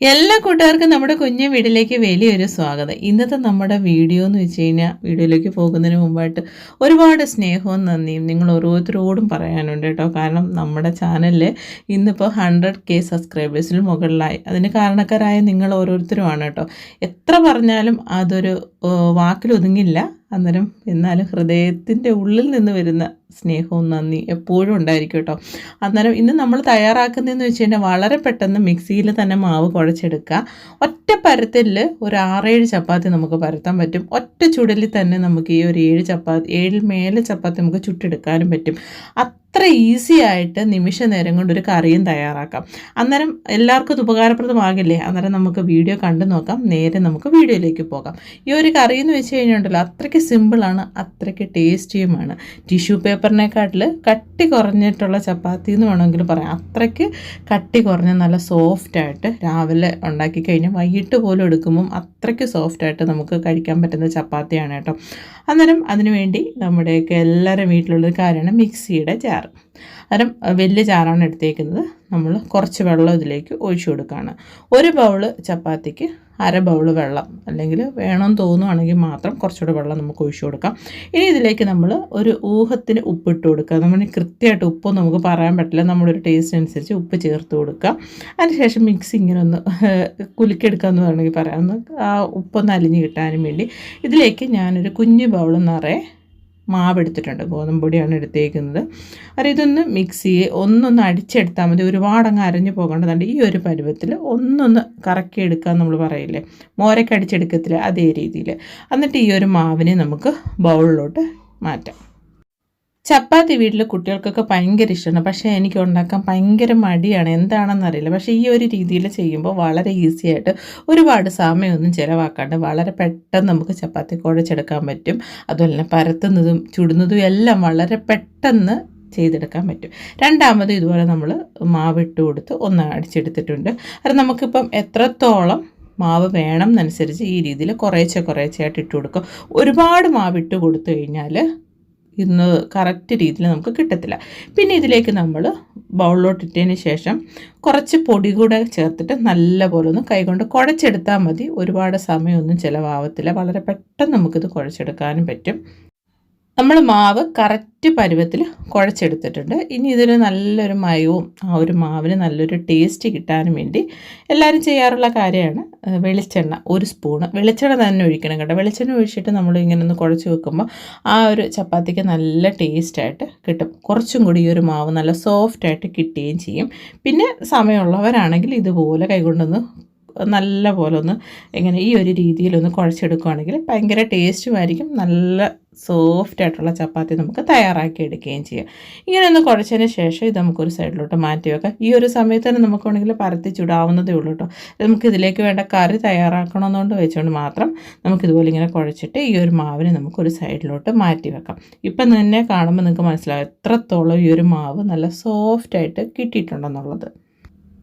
എല്ലാ കൂട്ടുകാർക്കും നമ്മുടെ കുഞ്ഞു വീട്ടിലേക്ക് വലിയൊരു സ്വാഗതം. ഇന്നത്തെ നമ്മുടെ വീഡിയോ എന്ന് വെച്ച് കഴിഞ്ഞാൽ വീഡിയോയിലേക്ക് പോകുന്നതിന് മുമ്പായിട്ട് ഒരുപാട് സ്നേഹവും നന്ദിയും നിങ്ങൾ ഓരോരുത്തരോടും പറയാനുണ്ട് കേട്ടോ. കാരണം നമ്മുടെ ചാനലിൽ ഇന്നിപ്പോൾ ഹൺഡ്രഡ് കെ സബ്സ്ക്രൈബേഴ്സിന് മുകളിലായി. അതിന് കാരണക്കാരായ നിങ്ങൾ ഓരോരുത്തരുമാണ് കേട്ടോ. എത്ര പറഞ്ഞാലും അതൊരു വാക്കിലൊതുങ്ങില്ല. അന്നേരം എന്നാലും ഹൃദയത്തിന്റെ ഉള്ളിൽ നിന്ന് വരുന്ന സ്നേഹവും നന്ദി എപ്പോഴും ഉണ്ടായിരിക്കും കേട്ടോ. അന്നേരം ഇന്ന് നമ്മൾ തയ്യാറാക്കുന്നതെന്ന് വെച്ച് കഴിഞ്ഞാൽ വളരെ പെട്ടെന്ന് മിക്സിയിൽ തന്നെ മാവ് കുഴച്ചെടുക്കുക. ഒറ്റ പരത്തിൽ ഒരു ആറേഴ് ചപ്പാത്തി നമുക്ക് പരത്താൻ പറ്റും. ഒറ്റ ചുടലിൽ തന്നെ നമുക്ക് ഈ ഒരു ഏഴ് ചപ്പാത്തി ഏഴിൽ മേലെ ചപ്പാത്തി നമുക്ക് ചുട്ടെടുക്കാനും പറ്റും. അത്ര ഈസി ആയിട്ട് നിമിഷ നേരം കൊണ്ട് ഒരു കറിയും തയ്യാറാക്കാം. അന്നേരം എല്ലാവർക്കും ഇത് ഉപകാരപ്രദമാകില്ലേ? അന്നേരം നമുക്ക് വീഡിയോ കണ്ടു നോക്കാം. നേരെ നമുക്ക് വീഡിയോയിലേക്ക് പോകാം. ഈ ഒരു കറി എന്ന് വെച്ച് കഴിഞ്ഞിട്ടുണ്ടല്ലോ അത്രയ്ക്ക് സിമ്പിളാണ് അത്രയ്ക്ക് ടേസ്റ്റിയുമാണ്. ടിഷ്യൂ പേപ്പറിനെക്കാട്ടിൽ കട്ടി കുറഞ്ഞിട്ടുള്ള ചപ്പാത്തി എന്ന് വേണമെങ്കിൽ പറയാം. അത്രയ്ക്ക് കട്ടി കുറഞ്ഞ നല്ല സോഫ്റ്റായിട്ട് രാവിലെ ഉണ്ടാക്കി കഴിഞ്ഞാൽ വൈകിട്ട് പോലും എടുക്കുമ്പം അത്രയ്ക്ക് സോഫ്റ്റായിട്ട് നമുക്ക് കഴിക്കാൻ പറ്റുന്ന ചപ്പാത്തിയാണ് കേട്ടോ. അന്നേരം അതിനുവേണ്ടി നമ്മുടെയൊക്കെ എല്ലാവരും വീട്ടിലുള്ളൊരു കാര്യമാണ് മിക്സിയുടെ ജാർ. അന്നേരം വലിയ ചാറാണ് എടുത്തേക്കുന്നത്. നമ്മൾ കുറച്ച് വെള്ളം ഇതിലേക്ക് ഒഴിച്ചു കൊടുക്കുകയാണ്. ഒരു ബൗൾ ചപ്പാത്തിക്ക് അര ബൗൾ വെള്ളം അല്ലെങ്കിൽ വേണമെന്ന് തോന്നുവാണെങ്കിൽ മാത്രം കുറച്ചുകൂടെ വെള്ളം നമുക്ക് ഒഴിച്ചു കൊടുക്കാം. ഇനി ഇതിലേക്ക് നമ്മൾ ഒരു ഊഹത്തിന് ഉപ്പിട്ട് കൊടുക്കുക. നമ്മൾ കൃത്യമായിട്ട് ഉപ്പ് നമുക്ക് പറയാൻ പറ്റില്ല. നമ്മളൊരു ടേസ്റ്റ് അനുസരിച്ച് ഉപ്പ് ചേർത്ത് കൊടുക്കുക. അതിനുശേഷം മിക്സ് ഇങ്ങനെ ഒന്ന് കുലുക്കിയെടുക്കുക എന്ന് വേണമെങ്കിൽ പറയാം. ആ ഉപ്പൊന്ന് അലിഞ്ഞ് കിട്ടാനും വേണ്ടി ഇതിലേക്ക് ഞാനൊരു കുഞ്ഞു ബൗൾ നിറയെ മാവ് എടുത്തിട്ടുണ്ട് ഗോതമ്പ് പൊടിയാണ് എടുത്തേക്കുന്നത്. അത് ഇതൊന്ന് മിക്സിയെ ഒന്നൊന്ന് അടിച്ചെടുത്താൽ മതി. ഒരുപാട് അങ്ങ് അരഞ്ഞു പോകേണ്ടതുണ്ട്. ഈ ഒരു പരുവത്തിൽ ഒന്നൊന്ന് കറക്കി എടുക്കുക നമ്മൾ പറയില്ലേ? മോരക്ക് അടിച്ചെടുക്കത്തില്ല അതേ രീതിയിൽ. എന്നിട്ട് ഈ ഒരു മാവിനെ നമുക്ക് ബൗളിലോട്ട് മാറ്റാം. ചപ്പാത്തി വീട്ടിൽ കുട്ടികൾക്കൊക്കെ ഭയങ്കര ഇഷ്ടമാണ് പക്ഷേ എനിക്ക് ഉണ്ടാക്കാൻ ഭയങ്കര മടിയാണ്. എന്താണെന്നറിയില്ല. പക്ഷേ ഈ ഒരു രീതിയിൽ ചെയ്യുമ്പോൾ വളരെ ഈസി ആയിട്ട് ഒരുപാട് സമയമൊന്നും ചിലവാക്കാണ്ട് വളരെ പെട്ടെന്ന് നമുക്ക് ചപ്പാത്തി കുഴച്ചെടുക്കാൻ പറ്റും. അതുപോലെ തന്നെ പരത്തുന്നതും ചുടുന്നതും എല്ലാം വളരെ പെട്ടെന്ന് ചെയ്തെടുക്കാൻ പറ്റും. രണ്ടാമത് ഇതുപോലെ നമ്മൾ മാവിട്ട് കൊടുത്ത് ഒന്ന് അടിച്ചെടുത്തിട്ടുണ്ട്. അത് നമുക്കിപ്പം എത്രത്തോളം മാവ് വേണം എന്നനുസരിച്ച് ഈ രീതിയിൽ കുറേശ്ശെ കുറേശ്ശെയായിട്ട് ഇട്ട് കൊടുക്കും. ഒരുപാട് മാവിട്ട് കൊടുത്തു കഴിഞ്ഞാൽ ഇന്ന് കറക്റ്റ് രീതിയിൽ നമുക്ക് കിട്ടത്തില്ല. പിന്നെ ഇതിലേക്ക് നമ്മൾ ബൗളിലോട്ടിട്ടതിന് ശേഷം കുറച്ച് പൊടി കൂടെ ചേർത്തിട്ട് നല്ല പോലെ ഒന്ന് കൈകൊണ്ട് കുഴച്ചെടുത്താൽ മതി. ഒരുപാട് സമയമൊന്നും ചിലവാകത്തില്ല വളരെ പെട്ടെന്ന് നമുക്കിത് കുഴച്ചെടുക്കാനും പറ്റും. നമ്മൾ മാവ് കറക്റ്റ് പരുവത്തിൽ കുഴച്ചെടുത്തിട്ടുണ്ട്. ഇനി ഇതിന് നല്ലൊരു മയവും ആ ഒരു മാവിന് നല്ലൊരു ടേസ്റ്റ് കിട്ടാനും വേണ്ടി എല്ലാവരും ചെയ്യാറുള്ള കാര്യമാണ് വെളിച്ചെണ്ണ ഒരു സ്പൂണ് വെളിച്ചെണ്ണ തന്നെ ഒഴിക്കണം കേട്ടോ. വെളിച്ചെണ്ണ ഒഴിച്ചിട്ട് നമ്മൾ ഇങ്ങനെ ഒന്ന് കുഴച്ച് വെക്കുമ്പോൾ ആ ഒരു ചപ്പാത്തിക്ക് നല്ല ടേസ്റ്റായിട്ട് കിട്ടും. കുറച്ചും കൂടി ഈ ഒരു മാവ് നല്ല സോഫ്റ്റായിട്ട് കിട്ടുകയും ചെയ്യും. പിന്നെ സമയമുള്ളവരാണെങ്കിൽ ഇതുപോലെ കൈകൊണ്ടൊന്ന് നല്ല പോലെ ഒന്ന് ഇങ്ങനെ ഈ ഒരു രീതിയിലൊന്ന് കുഴച്ചെടുക്കുകയാണെങ്കിൽ ഭയങ്കര ടേസ്റ്റുമായിരിക്കും നല്ല സോഫ്റ്റ് ആയിട്ടുള്ള ചപ്പാത്തി നമുക്ക് തയ്യാറാക്കി എടുക്കുകയും ചെയ്യാം. ഇങ്ങനെ ഒന്ന് കുഴച്ചതിന് ശേഷം ഇത് നമുക്കൊരു സൈഡിലോട്ട് മാറ്റി വെക്കാം. ഈ ഒരു സമയത്ത് തന്നെ നമുക്ക് വേണമെങ്കിൽ പരത്തി ചുടാവുന്നതേ ഉള്ളൂ കേട്ടോ. നമുക്ക് ഇതിലേക്ക് വേണ്ട കറി തയ്യാറാക്കണമെന്നുകൊണ്ട് വെച്ചുകൊണ്ട് മാത്രം നമുക്കിതുപോലെ ഇങ്ങനെ കുഴച്ചിട്ട് ഈ ഒരു മാവിനെ നമുക്കൊരു സൈഡിലോട്ട് മാറ്റി വെക്കാം. ഇപ്പം തന്നെ കാണുമ്പോൾ നിങ്ങൾക്ക് മനസ്സിലാവും എത്രത്തോളം ഈ ഒരു മാവ് നല്ല സോഫ്റ്റായിട്ട് കിട്ടിയിട്ടുണ്ടെന്നുള്ളത്.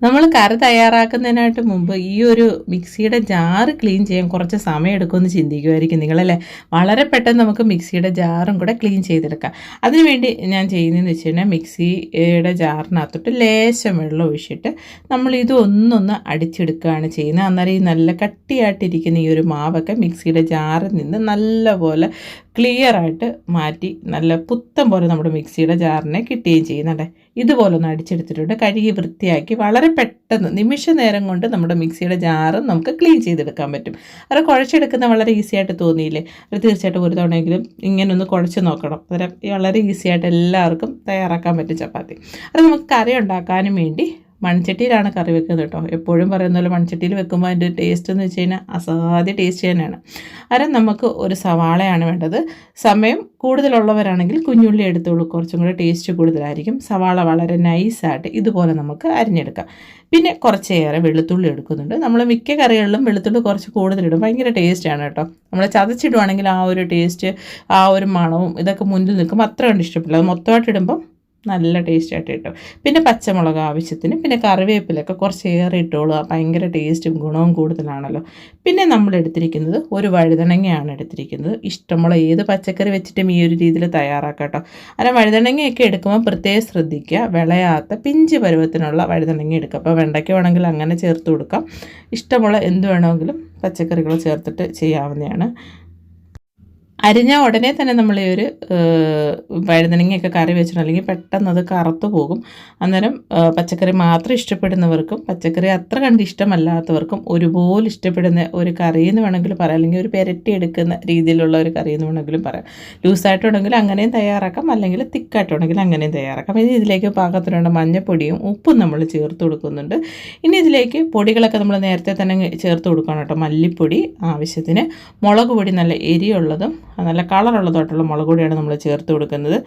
നമ്മൾ കറി തയ്യാറാക്കുന്നതിനായിട്ട് മുമ്പ് ഈ ഒരു മിക്സിയുടെ ജാറ് ക്ലീൻ ചെയ്യാൻ കുറച്ച് സമയം എടുക്കുമെന്ന് ചിന്തിക്കുമായിരിക്കും നിങ്ങളല്ലേ? വളരെ പെട്ടെന്ന് നമുക്ക് മിക്സിയുടെ ജാറും കൂടെ ക്ലീൻ ചെയ്തെടുക്കാം. അതിനുവേണ്ടി ഞാൻ ചെയ്യുന്നതെന്ന് വെച്ച് കഴിഞ്ഞാൽ മിക്സിയുടെ ജാറിനകത്തോട്ട് ലേശം വെള്ളം ഒഴിച്ചിട്ട് നമ്മൾ ഇത് ഒന്നൊന്ന് അടിച്ചെടുക്കുകയാണ് ചെയ്യുന്നത്. അന്നേരം ഈ നല്ല കട്ടിയായിട്ടിരിക്കുന്ന ഈ ഒരു മാവൊക്കെ മിക്സിയുടെ ജാറിൽ നിന്ന് നല്ലപോലെ ക്ലിയർ ആയിട്ട് മാറ്റി നല്ല പുത്തം പോലെ നമ്മുടെ മിക്സിയുടെ ജാറിനെ കിട്ടുകയും ചെയ്യുന്നുണ്ട് ഇതുപോലെ ഒന്ന് അടിച്ചെടുത്തിട്ടുണ്ട്. കഴുകി വൃത്തിയാക്കി വളരെ പെട്ടെന്ന് നിമിഷ നേരം കൊണ്ട് നമ്മുടെ മിക്സിയുടെ ജാറ് നമുക്ക് ക്ലീൻ ചെയ്തെടുക്കാൻ പറ്റും. അത് കുഴച്ചെടുക്കുന്ന വളരെ ഈസി ആയിട്ട് തോന്നിയില്ലേ? അത് തീർച്ചയായിട്ടും ഒരു തവണയെങ്കിലും ഇങ്ങനെ ഒന്ന് കുഴച്ച് നോക്കണം. വളരെ ഈസി ആയിട്ട് എല്ലാവർക്കും തയ്യാറാക്കാൻ പറ്റും ചപ്പാത്തി. അത് നമുക്ക് കറി ഉണ്ടാക്കാനും വേണ്ടി മൺചട്ടിയിലാണ് കറി വെക്കുന്നത് കേട്ടോ. എപ്പോഴും പറയുന്ന പോലെ മൺചട്ടിയിൽ വെക്കുമ്പോൾ അതിന്റെ ടേസ്റ്റ് എന്ന് വെച്ച് കഴിഞ്ഞാൽ അസാധ്യ ടേസ്റ്റ് തന്നെയാണ്. അരം നമുക്ക് ഒരു സവാളയാണ് വേണ്ടത്. സമയം കൂടുതലുള്ളവരാണെങ്കിൽ കുഞ്ഞുള്ളി എടുത്തോളൂ. കുറച്ചും കൂടെ ടേസ്റ്റ് കൂടുതലായിരിക്കും. സവാള വളരെ നൈസായിട്ട് ഇതുപോലെ നമുക്ക് അരിഞ്ഞെടുക്കാം. പിന്നെ കുറച്ചേറെ വെളുത്തുള്ളി എടുക്കുന്നുണ്ട്. നമ്മൾ മിക്ക കറികളിലും വെളുത്തുള്ളി കുറച്ച് കൂടുതലിടും. ഭയങ്കര ടേസ്റ്റാണ് കേട്ടോ. നമ്മൾ ചതച്ചിടുവാണെങ്കിൽ ആ ഒരു ടേസ്റ്റ് ആ ഒരു മണവും ഇതൊക്കെ മുന്നിൽ നിൽക്കുമ്പോൾ അത്ര കണ്ട് ഇഷ്ടപ്പെടില്ല. അത് മൊത്തമായിട്ട് ഇടുമ്പം നല്ല ടേസ്റ്റ് ആയിട്ട് കിട്ടും. പിന്നെ പച്ചമുളക് ആവശ്യത്തിന് പിന്നെ കറിവേപ്പിലൊക്കെ കുറച്ച് ഏറെ ഇട്ടോളുക ഭയങ്കര ടേസ്റ്റും ഗുണവും കൂടുതലാണല്ലോ. പിന്നെ നമ്മൾ എടുത്തിരിക്കുന്നത് ഒരു വഴുതണങ്ങയാണ് എടുത്തിരിക്കുന്നത്. ഇഷ്ടമുള്ള ഏത് പച്ചക്കറി വെച്ചിട്ടും ഈ ഒരു രീതിയിൽ തയ്യാറാക്കാട്ടോ അങ്ങനെ വഴുതണങ്ങയൊക്കെ എടുക്കുമ്പോൾ പ്രത്യേകം ശ്രദ്ധിക്കുക. വിളയാത്ത പിഞ്ച് പരുവത്തിനുള്ള വഴുതണങ്ങ എടുക്കുക. അപ്പോൾ വെണ്ടയ്ക്ക വേണമെങ്കിൽ അങ്ങനെ ചേർത്ത് കൊടുക്കാം. ഇഷ്ടമുള്ള എന്ത് വേണമെങ്കിലും പച്ചക്കറികൾ ചേർത്തിട്ട് ചെയ്യാവുന്നതാണ്. അരിഞ്ഞ ഉടനെ തന്നെ നമ്മൾ ഈ ഒരു വഴുതനങ്ങയൊക്കെ കറി വെച്ചിട്ട് അല്ലെങ്കിൽ പെട്ടെന്ന് അത് കറുത്തു പോകും. അന്നേരം പച്ചക്കറി മാത്രം ഇഷ്ടപ്പെടുന്നവർക്കും പച്ചക്കറി അത്ര കണ്ട് ഇഷ്ടമല്ലാത്തവർക്കും ഒരുപോലെ ഇഷ്ടപ്പെടുന്ന ഒരു കറി എന്ന് വേണമെങ്കിൽ പറയാം. അല്ലെങ്കിൽ ഒരു പെരട്ടി എടുക്കുന്ന രീതിയിലുള്ള ഒരു കറി എന്ന് വേണമെങ്കിലും പറയാം. ലൂസായിട്ടുണ്ടെങ്കിൽ അങ്ങനെയും തയ്യാറാക്കാം. അല്ലെങ്കിൽ തിക്കായിട്ടുണ്ടെങ്കിൽ അങ്ങനെയും തയ്യാറാക്കാം. ഇനി ഇതിലേക്ക് പാകത്തിനുള്ള മഞ്ഞപ്പൊടിയും ഉപ്പും നമ്മൾ ചേർത്ത് കൊടുക്കുന്നുണ്ട്. ഇനി ഇതിലേക്ക് പൊടികളൊക്കെ നമ്മൾ നേരത്തെ തന്നെ ചേർത്ത് കൊടുക്കണം കേട്ടോ. മല്ലിപ്പൊടി ആവശ്യത്തിന് മുളക് പൊടി നല്ല എരിയുള്ളതും നല്ല കളറുള്ളതായിട്ടുള്ള മുളക് പൊടിയാണ് നമ്മൾ ചേർത്ത് കൊടുക്കുന്നത്.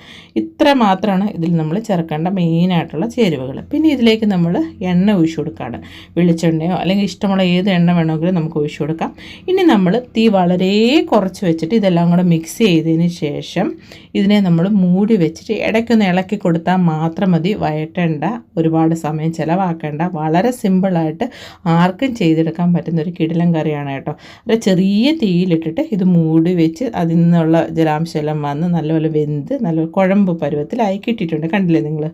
ഇത്ര മാത്രമാണ് ഇതിൽ നമ്മൾ ചേർക്കേണ്ട മെയിനായിട്ടുള്ള ചേരുവകൾ. പിന്നെ ഇതിലേക്ക് നമ്മൾ എണ്ണ ഒഴിച്ചു കൊടുക്കുകയാണ്. വെളിച്ചെണ്ണയോ അല്ലെങ്കിൽ ഇഷ്ടമുള്ള ഏത് എണ്ണ വേണമെങ്കിലും നമുക്ക് ഒഴിച്ചു കൊടുക്കാം. ഇനി നമ്മൾ തീ വളരെ കുറച്ച് വെച്ചിട്ട് ഇതെല്ലാം കൂടെ മിക്സ് ചെയ്തതിന് ശേഷം ഇതിനെ നമ്മൾ മൂടി വെച്ചിട്ട് ഇടയ്ക്കൊന്ന് ഇളക്കി കൊടുത്താൽ മാത്രം മതി. വയറ്റേണ്ട ഒരുപാട് സമയം ചിലവാക്കേണ്ട വളരെ സിമ്പിളായിട്ട് ആർക്കും ചെയ്തെടുക്കാൻ പറ്റുന്ന ഒരു കിടിലം കറിയാണ് കേട്ടോ. ഒരു ചെറിയ തീയിലിട്ടിട്ട് ഇത് മൂടി വെച്ച് അതിൽ നിന്നുള്ള ജലാംശം എല്ലാം വന്ന് നല്ലപോലെ വെന്ത് നല്ല കുഴമ്പ് പരുവത്തിലായി കിട്ടിയിട്ടുണ്ട്. കണ്ടില്ലേ നിങ്ങൾ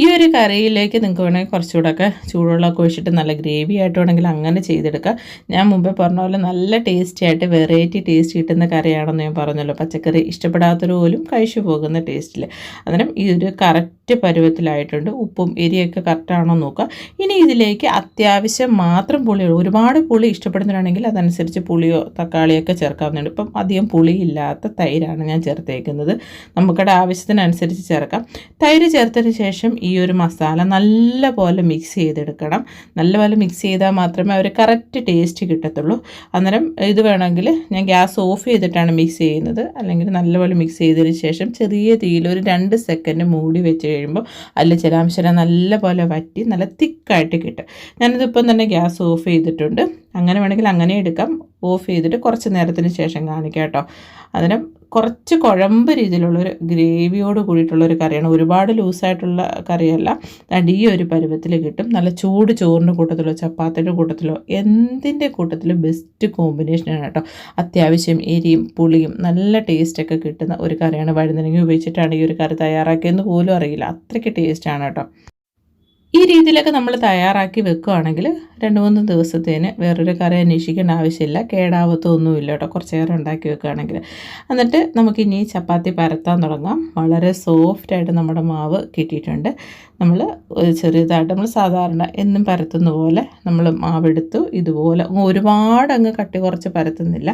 ഈ ഒരു കറിയിലേക്ക് നിങ്ങൾക്ക് വേണമെങ്കിൽ കുറച്ചുകൂടെയൊക്കെ ചൂടുവെള്ളമൊക്കെ ഒഴിച്ചിട്ട് നല്ല ഗ്രേവി ആയിട്ട് വേണമെങ്കിൽ അങ്ങനെ ചെയ്തെടുക്കുക ഞാൻ മുമ്പേ പറഞ്ഞ പോലെ നല്ല ടേസ്റ്റി ആയിട്ട് വെറൈറ്റി ടേസ്റ്റ് കിട്ടുന്ന കറിയാണെന്ന് ഞാൻ പറഞ്ഞല്ലോ. പച്ചക്കറി ഇഷ്ടപ്പെടാത്തവർ പോലും കഴിച്ചു പോകുന്ന ടേസ്റ്റിൽ അന്നേരം ഈ ഒരു കറക്റ്റ് പരുവത്തിലായിട്ടുണ്ട്. ഉപ്പും എരിയൊക്കെ കറക്റ്റാണോ നോക്കുക ഇനി ഇതിലേക്ക് അത്യാവശ്യം മാത്രം പുളി ഒരുപാട് പുളി ഇഷ്ടപ്പെടുന്നവരാണെങ്കിൽ അതനുസരിച്ച് പുളിയോ തക്കാളിയൊക്കെ ചേർക്കാവുന്നതാണ് ഇപ്പം അധികം പുളിയില്ലാത്ത തൈരാണ് ഞാൻ ചേർത്തേക്കുന്നത്. നമുക്കടെ ആവശ്യത്തിനനുസരിച്ച് ചേർക്കാം. തൈര് ചേർത്തതിന് ശേഷം ഒരു മസാല നല്ല പോലെ മിക്സ് ചെയ്തെടുക്കണം. നല്ലപോലെ മിക്സ് ചെയ്താൽ മാത്രമേ ഒരു കറക്റ്റ് ടേസ്റ്റ് കിട്ടത്തുള്ളൂ. അന്നേരം ഇത് വേണമെങ്കിൽ ഞാൻ ഗ്യാസ് ഓഫ് ചെയ്തിട്ടാണ് മിക്സ് ചെയ്യുന്നത്. അല്ലെങ്കിൽ നല്ലപോലെ മിക്സ് ചെയ്തതിന് ശേഷം ചെറിയ തീയിൽ ഒരു രണ്ട് സെക്കൻഡ് മൂടി വെച്ച് കഴിയുമ്പോൾ അതിൽ ജലാംശം നല്ലപോലെ വറ്റി നല്ല തിക്കായിട്ട് കിട്ടും. ഞാനിതിപ്പം തന്നെ ഗ്യാസ് ഓഫ് ചെയ്തിട്ടുണ്ട്. അങ്ങനെ വേണമെങ്കിൽ അങ്ങനെ എടുക്കാം. ഓഫ് ചെയ്തിട്ട് കുറച്ച് നേരത്തിന് ശേഷം കാണിക്കാം കേട്ടോ. അതിന് കുറച്ച് കുഴമ്പ് രീതിയിലുള്ളൊരു ഗ്രേവിയോട് കൂടിയിട്ടുള്ളൊരു കറിയാണ്. ഒരുപാട് ലൂസായിട്ടുള്ള കറിയല്ല. അടിയ ഒരു പരുവത്തിൽ കിട്ടും. നല്ല ചൂട് ചോറിന്റെ കൂട്ടത്തിലോ ചപ്പാത്തിയുടെ കൂട്ടത്തിലോ എന്തിന്റെ കൂട്ടത്തിലും ബെസ്റ്റ് കോമ്പിനേഷനാണ് കേട്ടോ. അത്യാവശ്യം എരിയും പുളിയും നല്ല ടേസ്റ്റൊക്കെ കിട്ടുന്ന ഒരു കറിയാണ്. വഴുതനങ്ങ ഉപയോഗിച്ചിട്ടാണ് ഈ ഒരു കറി തയ്യാറാക്കിയെന്ന് പോലും അറിയില്ല. അത്രയ്ക്ക് ടേസ്റ്റാണ് കേട്ടോ. ഈ രീതിയിലൊക്കെ നമ്മൾ തയ്യാറാക്കി വെക്കുകയാണെങ്കിൽ രണ്ട് മൂന്ന് ദിവസത്തേന് വേറൊരു കറി അന്വേഷിക്കേണ്ട ആവശ്യമില്ല. കേടാവത്തൊന്നുമില്ല കേട്ടോ. കുറച്ച് നേരം ഉണ്ടാക്കി വെക്കുകയാണെങ്കിൽ എന്നിട്ട് നമുക്കിനി ചപ്പാത്തി പരത്താൻ തുടങ്ങാം. വളരെ സോഫ്റ്റായിട്ട് നമ്മുടെ മാവ് കിട്ടിയിട്ടുണ്ട്. നമ്മൾ ചെറിയതായിട്ട് നമ്മൾ സാധാരണ എന്നും പരത്തുന്ന പോലെ നമ്മൾ മാവെടുത്തു ഇതുപോലെ ഒരുപാട് അങ്ങ് കട്ടി കുറച്ച് പരത്തുന്നില്ല.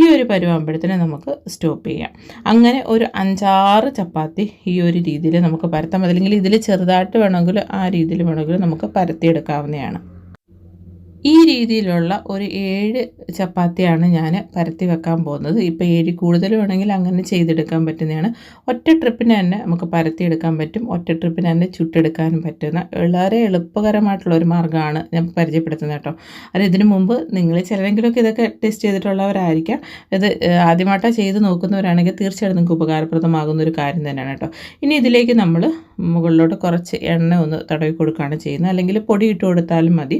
ഈ ഒരു പരുവാകുമ്പോഴത്തേനെ നമുക്ക് സ്റ്റോപ്പ് ചെയ്യാം. അങ്ങനെ ഒരു അഞ്ചാറ് ചപ്പാത്തി ഈ ഒരു രീതിയിൽ നമുക്ക് പരത്താം. അല്ലെങ്കിൽ ഇതിൽ ചെറുതായിട്ട് വേണമെങ്കിൽ ആ രീതിയിൽ വേണമെങ്കിൽ നമുക്ക് പരത്തിയെടുക്കാവുന്നതാണ്. ഈ രീതിയിലുള്ള ഒരു ഏഴ് ചപ്പാത്തിയാണ് ഞാൻ പരത്തി വെക്കാൻ പോകുന്നത്. ഇപ്പോൾ ഏഴ് കൂടുതൽ വേണമെങ്കിൽ അങ്ങനെ ചെയ്തെടുക്കാൻ പറ്റുന്നതാണ്. ഒറ്റ ട്രിപ്പിന് തന്നെ നമുക്ക് പരത്തിയെടുക്കാൻ പറ്റും. ഒറ്റ ട്രിപ്പിന് തന്നെ ചുട്ടെടുക്കാനും പറ്റുന്ന വളരെ എളുപ്പകരമായിട്ടുള്ള ഒരു മാർഗമാണ് ഞാൻ പരിചയപ്പെടുത്തുന്നത് കേട്ടോ. അത് ഇതിനു മുമ്പ് നിങ്ങൾ ചിലരെങ്കിലുമൊക്കെ ഇതൊക്കെ ടെസ്റ്റ് ചെയ്തിട്ടുള്ളവരായിരിക്കാം. ഇത് ആദ്യമായിട്ടാണ് ചെയ്ത് നോക്കുന്നവരാണെങ്കിൽ തീർച്ചയായിട്ടും നിങ്ങൾക്ക് ഉപകാരപ്രദമാകുന്ന ഒരു കാര്യം തന്നെയാണ് കേട്ടോ. ഇനി ഇതിലേക്ക് നമ്മൾ മുകളിലോട്ട് കുറച്ച് എണ്ണ ഒന്ന് തടവി കൊടുക്കുകയാണ് ചെയ്യുന്നത്. അല്ലെങ്കിൽ പൊടി ഇട്ട് കൊടുത്താലും മതി.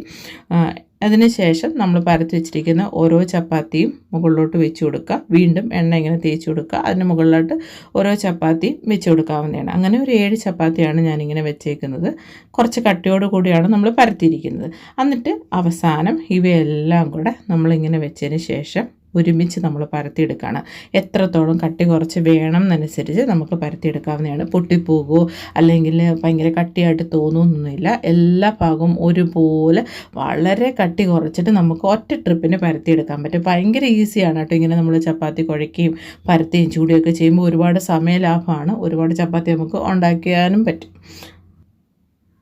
അതിനുശേഷം നമ്മൾ പരത്തി വെച്ചിരിക്കുന്ന ഓരോ ചപ്പാത്തിയും മുകളിലോട്ട് വെച്ച് കൊടുക്കുക. വീണ്ടും എണ്ണ ഇങ്ങനെ തേച്ച് കൊടുക്കുക. അതിന് മുകളിലോട്ട് ഓരോ ചപ്പാത്തിയും വെച്ച് കൊടുക്കാവുന്നതാണ്. അങ്ങനെ ഒരു ഏഴ് ചപ്പാത്തിയാണ് ഞാനിങ്ങനെ വെച്ചേക്കുന്നത്. കുറച്ച് കട്ടിയോട് കൂടിയാണ് നമ്മൾ പരത്തിയിരിക്കുന്നത്. എന്നിട്ട് അവസാനം ഇവയെല്ലാം കൂടെ നമ്മളിങ്ങനെ വെച്ചതിന് ശേഷം ഒരുമിച്ച് നമ്മൾ പരത്തിയെടുക്കുകയാണ് എത്രത്തോളം കട്ടി കുറച്ച് വേണം എന്നനുസരിച്ച് നമുക്ക് പരത്തിയെടുക്കാവുന്നതാണ്. പൊട്ടിപ്പോകുമോ അല്ലെങ്കിൽ ഭയങ്കര കട്ടിയായിട്ട് തോന്നുന്നൊന്നുമില്ല. എല്ലാ ഭാഗവും ഒരുപോലെ വളരെ കട്ടി കുറച്ചിട്ട് നമുക്ക് ഒറ്റ ട്രിപ്പിന് പരത്തിയെടുക്കാൻ പറ്റും. ഭയങ്കര ഈസിയാണ് കേട്ടോ ഇങ്ങനെ നമ്മൾ ചപ്പാത്തി കുഴയ്ക്കുകയും പരത്തുകയും ചൂടുകയൊക്കെ ചെയ്യുമ്പോൾ ഒരുപാട് സമയ ലാഭമാണ് ഒരുപാട് ചപ്പാത്തി നമുക്ക് ഉണ്ടാക്കിയാനും പറ്റും.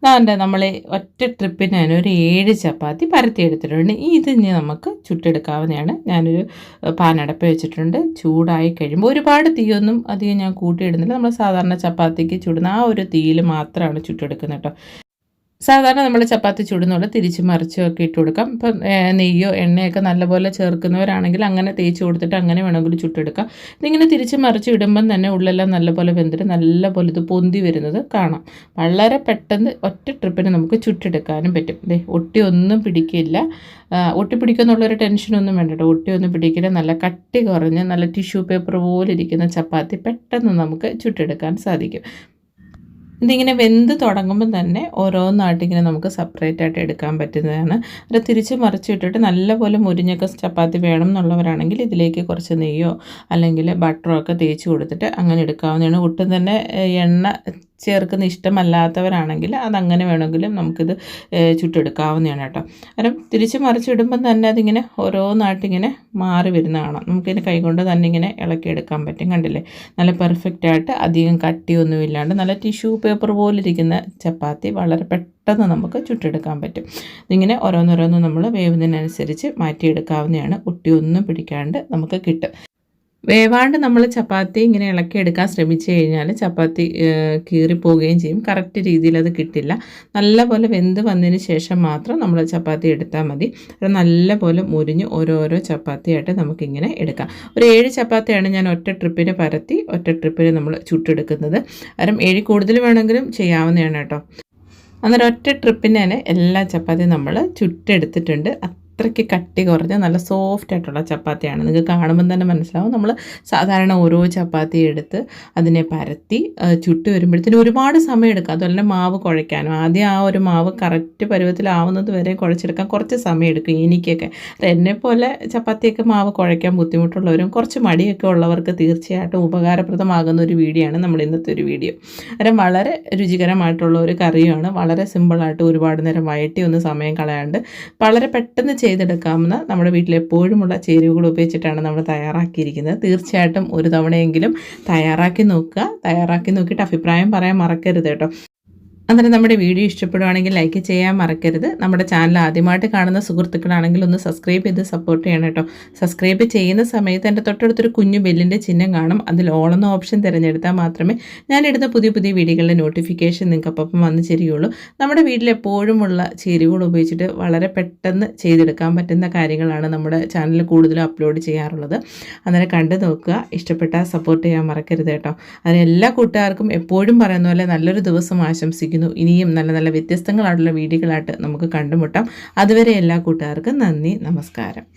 അതാണ്ട് നമ്മൾ ഒറ്റ ട്രിപ്പിന് തന്നെ ഒരു ഏഴ് ചപ്പാത്തി പരത്തി എടുത്തിട്ടുണ്ട് ഇത് ഇനി നമുക്ക് ചുട്ടെടുക്കാവുന്നതാണ്. ഞാനൊരു പാനടപ്പ് വെച്ചിട്ടുണ്ട്. ചൂടായി കഴിയുമ്പോൾ ഒരുപാട് തീയൊന്നും അധികം ഞാൻ കൂട്ടിയിടുന്നില്ല. നമ്മൾ സാധാരണ ചപ്പാത്തിക്ക് ചുടുന്ന ആ ഒരു തീയിൽ മാത്രമാണ് ചുട്ടെടുക്കുന്നത് കേട്ടോ. സാധാരണ നമ്മൾ ചപ്പാത്തി ചുടുന്നുള്ള തിരിച്ച് മറിച്ചും ഒക്കെ ഇട്ട് കൊടുക്കാം. ഇപ്പം നെയ്യോ എണ്ണയൊക്കെ നല്ലപോലെ ചേർക്കുന്നവരാണെങ്കിൽ അങ്ങനെ തേച്ച് കൊടുത്തിട്ട് അങ്ങനെ വേണമെങ്കിൽ ചുട്ടെടുക്കാം. ഇതിങ്ങനെ തിരിച്ച് മറിച്ച് ഇടുമ്പം തന്നെ ഉള്ളെല്ലാം നല്ലപോലെ വെന്തിട്ട് നല്ലപോലെ ഇത് പൊന്തി വരുന്നത് കാണാം. വളരെ പെട്ടെന്ന് ഒറ്റ ട്രിപ്പിന് നമുക്ക് ചുട്ടെടുക്കാനും പറ്റും. ദേ ഒട്ടി ഒന്നും പിടിക്കില്ല. ഒട്ടി പിടിക്കുന്നുള്ളൊരു ടെൻഷനൊന്നും വേണ്ട കേട്ടോ. ഒട്ടി ഒന്നും പിടിക്കില്ല. നല്ല കട്ടി കുറഞ്ഞ് നല്ല ടിഷ്യൂ പേപ്പർ പോലെ ഇരിക്കുന്ന ചപ്പാത്തി പെട്ടെന്ന് നമുക്ക് ചുട്ടെടുക്കാൻ സാധിക്കും. ഇതിങ്ങനെ വെന്ത് തുടങ്ങുമ്പോൾ തന്നെ ഓരോന്നായിട്ട് ഇങ്ങനെ നമുക്ക് സെപ്പറേറ്റ് ആയിട്ട് എടുക്കാൻ പറ്റുന്നതാണ്. അത് തിരിച്ച് മറിച്ചിട്ടിട്ട് നല്ലപോലെ മുരിഞ്ഞൊക്കെ ചപ്പാത്തി വേണം എന്നുള്ളവരാണെങ്കിൽ ഇതിലേക്ക് കുറച്ച് നെയ്യോ അല്ലെങ്കിൽ ബട്ടറോ ഒക്കെ തേച്ച് കൊടുത്തിട്ട് അങ്ങനെ എടുക്കാവുന്നതാണ്. ഒട്ടും തന്നെ എണ്ണ ചേർക്കുന്ന ഇഷ്ടമല്ലാത്തവരാണെങ്കിൽ അതങ്ങനെ വേണമെങ്കിലും നമുക്കിത് ചുട്ടെടുക്കാവുന്നതാണ് കേട്ടോ. കാരണം തിരിച്ച് മറിച്ചിടുമ്പം തന്നെ അതിങ്ങനെ ഓരോന്നായിട്ടിങ്ങനെ മാറി വരുന്നതാണ് നമുക്കിതിനെ കൈകൊണ്ട് തന്നെ ഇങ്ങനെ ഇളക്കിയെടുക്കാൻ പറ്റും. കണ്ടില്ലേ? നല്ല പെർഫെക്റ്റ് ആയിട്ട് അധികം കട്ടിയൊന്നും ഇല്ലാണ്ട് നല്ല ടിഷ്യൂ പേപ്പർ പോലിരിക്കുന്ന ചപ്പാത്തി വളരെ പെട്ടെന്ന് നമുക്ക് ചുട്ടെടുക്കാൻ പറ്റും. ഇതിങ്ങനെ ഓരോന്നോരോന്നും നമ്മൾ വേവുന്നതിനനുസരിച്ച് മാറ്റിയെടുക്കാവുന്നതാണ്. ഒട്ടിയൊന്നും പിടിക്കാണ്ട് നമുക്ക് കിട്ടും. വേവാണ്ട് നമ്മൾ ചപ്പാത്തി ഇങ്ങനെ ഇളക്കി എടുക്കാൻ ശ്രമിച്ചു കഴിഞ്ഞാൽ ചപ്പാത്തി കീറിപ്പോവുകയും ചെയ്യും. കറക്റ്റ് രീതിയിൽ അത് കിട്ടില്ല. നല്ലപോലെ വെന്ത് വന്നതിന് ശേഷം മാത്രം നമ്മൾ ചപ്പാത്തി എടുത്താൽ മതി. അത് നല്ലപോലെ മുരിഞ്ഞ് ഓരോരോ ചപ്പാത്തിയായിട്ട് നമുക്കിങ്ങനെ എടുക്കാം. ഒരു ഏഴ് ചപ്പാത്തിയാണ് ഞാൻ ഒറ്റ ട്രിപ്പിന് പരത്തി ഒറ്റ ട്രിപ്പിന് നമ്മൾ ചുട്ടെടുക്കുന്നത്. കാരണം ഏഴ് കൂടുതൽ വേണമെങ്കിലും ചെയ്യാവുന്നതാണ് കേട്ടോ. അന്നേരം ഒറ്റ ട്രിപ്പിന് തന്നെ എല്ലാ ചപ്പാത്തിയും നമ്മൾ ചുട്ടെടുത്തിട്ടുണ്ട്. അത്രയ്ക്ക് കട്ടി കുറഞ്ഞ നല്ല സോഫ്റ്റ് ആയിട്ടുള്ള ചപ്പാത്തിയാണ്. നിങ്ങൾക്ക് കാണുമ്പം തന്നെ മനസ്സിലാവും. നമ്മൾ സാധാരണ ഓരോ ചപ്പാത്തി എടുത്ത് അതിനെ പരത്തി ചുട്ട് വരുമ്പോഴത്തേന് ഒരുപാട് സമയം എടുക്കും. അതുപോലെ മാവ് കുഴയ്ക്കാനും. ആദ്യം ആ ഒരു മാവ് കറക്റ്റ് പരുവത്തിലാവുന്നത് വരെ കുഴച്ചെടുക്കാൻ കുറച്ച് സമയം എടുക്കും എനിക്കൊക്കെ എന്നെ പോലെ ചപ്പാത്തിയൊക്കെ മാവ് കുഴയ്ക്കാൻ ബുദ്ധിമുട്ടുള്ളവരും കുറച്ച് മടിയൊക്കെ ഉള്ളവർക്ക് തീർച്ചയായിട്ടും ഉപകാരപ്രദമാകുന്ന ഒരു വീഡിയോ ആണ് നമ്മുടെ ഇന്നത്തെ ഒരു വീഡിയോ. അന്നേരം വളരെ രുചികരമായിട്ടുള്ള ഒരു കറിയാണ് വളരെ സിമ്പിളായിട്ട് ഒരുപാട് നേരം വയറ്റി ഒന്ന് സമയം കളയാണ്ട് വളരെ പെട്ടെന്ന് ചെയ്തെടുക്കാവുന്ന നമ്മുടെ വീട്ടിൽ എപ്പോഴുമുള്ള ചേരുവകൾ ഉപയോഗിച്ചിട്ടാണ് നമ്മൾ തയ്യാറാക്കിയിരിക്കുന്നത്. തീർച്ചയായിട്ടും ഒരു തവണയെങ്കിലും തയ്യാറാക്കി നോക്കുക. തയ്യാറാക്കി നോക്കിയിട്ട് അഭിപ്രായം പറയാൻ മറക്കരുത് കേട്ടോ. അന്നേരം നമ്മുടെ വീഡിയോ ഇഷ്ടപ്പെടുവാണെങ്കിൽ ലൈക്ക് ചെയ്യാൻ മറക്കരുത്. നമ്മുടെ ചാനൽ ആദ്യമായിട്ട് കാണുന്ന സുഹൃത്തുക്കളാണെങ്കിൽ ഒന്ന് സബ്സ്ക്രൈബ് ചെയ്ത് സപ്പോർട്ട് ചെയ്യണം കേട്ടോ. സബ്സ്ക്രൈബ് ചെയ്യുന്ന സമയത്ത് എന്റെ തൊട്ടടുത്തൊരു കുഞ്ഞു ബെല്ലിന്റെ ചിഹ്നം കാണും. അതിൽ ഓളെന്ന ഓപ്ഷൻ തിരഞ്ഞെടുത്താൽ മാത്രമേ ഇടുന്ന പുതിയ പുതിയ വീഡിയോകളുടെ നോട്ടിഫിക്കേഷൻ നിങ്ങൾക്ക് അപ്പം വന്ന് ചേരുകയുള്ളൂ. നമ്മുടെ വീട്ടിലെപ്പോഴുമുള്ള ചേരുവകൾ ഉപയോഗിച്ചിട്ട് വളരെ പെട്ടെന്ന് ചെയ്തെടുക്കാൻ പറ്റുന്ന കാര്യങ്ങളാണ് നമ്മുടെ ചാനലിൽ കൂടുതലും അപ്ലോഡ് ചെയ്യാറുള്ളത്. അന്നേരം കണ്ടു നോക്കുക. ഇഷ്ടപ്പെട്ടാൽ സപ്പോർട്ട് ചെയ്യാൻ മറക്കരുത് കേട്ടോ. അതിന് എല്ലാ കൂട്ടുകാർക്കും എപ്പോഴും പറയുന്ന പോലെ നല്ലൊരു ദിവസം ആശംസിക്കുന്നു. ആഗ്രഹിക്കുന്നു. ഇനിയും നല്ല നല്ല വ്യത്യസ്തങ്ങളായിട്ടുള്ള വീഡിയോകളായിട്ട് നമുക്ക് കണ്ടുമുട്ടാം. അതുവരെ എല്ലാ കൂട്ടുകാർക്കും നന്ദി നമസ്കാരം.